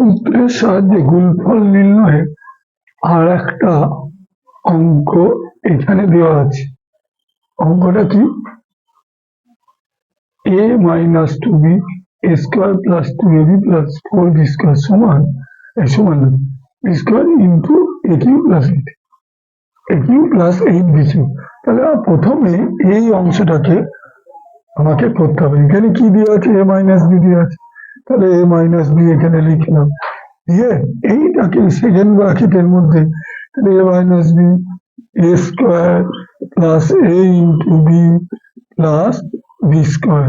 সূত্রের সাহায্যে গুণফল নির্ণয়ের আর একটা অঙ্ক এখানে দেওয়া আছে। অঙ্কটা কি? A minus two B square plus two A B plus four B square সমান সমান square into A Q plus B A Q plus eight B Q তাহলে প্রথমে এই অংশটাকে আমাকে করতে হবে। এখানে কি দেওয়া আছে? এ মাইনাস বি দেওয়া আছে। তাহলে এ মাইনাস বি এখানে লিখলাম। দিয়ে এইটাকে সেকেন্ড ব্র্যাকেটের মধ্যে তাহলে A minus B A square plus A into B plus B square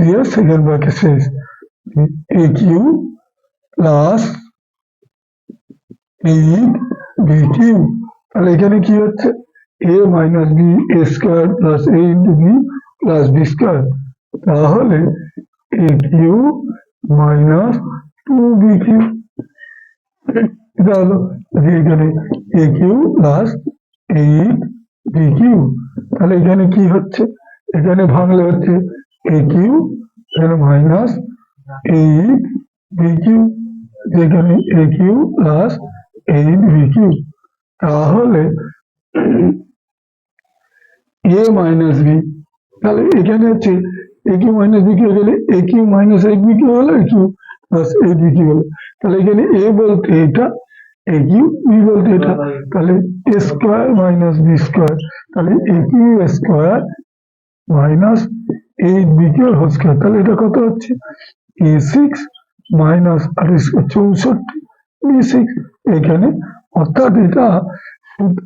দিয়ে সেকেন্ড ব্র্যাকেট শেষ। A Q plus eight B Q তাহলে এখানে কি হচ্ছে? A minus B A square plus A into B plus B square তাহলে A Q minus two B Q. এখানে A Q plus eight B Q, তাহলে এখানে কি হচ্ছে? এখানে ভাঙলে হচ্ছে এ কিউ, এখানে মাইনাস এইট বি কিউ, যেখানে A Q plus eight B Q. তাহলে এ মাইনাস বি, তাহলে এখানে হচ্ছে এ কিউ মাইনাস বি গেলে A Q minus eight B হলো এ প্লাস এইট বি হলো তাহলে এখানে এ বলতে এটা এ বি বলতে এটা। তাহলে A square minus B square তাহলে এ স্কোয়ার মাইনাস বি তাহলে এটা হচ্ছে? এ সিক্স মাইনাস আর চৌষট্টি। সিক্স এখানে অর্থাৎ এটা,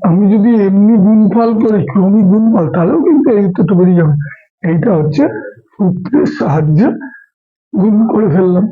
আমি যদি এমনি গুণফল করি, ক্রমিক গুণফল, তাহলেও কিন্তু এই উত্তরটা বেরিয়ে যাবে। এইটা হচ্ছে সূত্রের সাহায্যে গুণ করে ফেললাম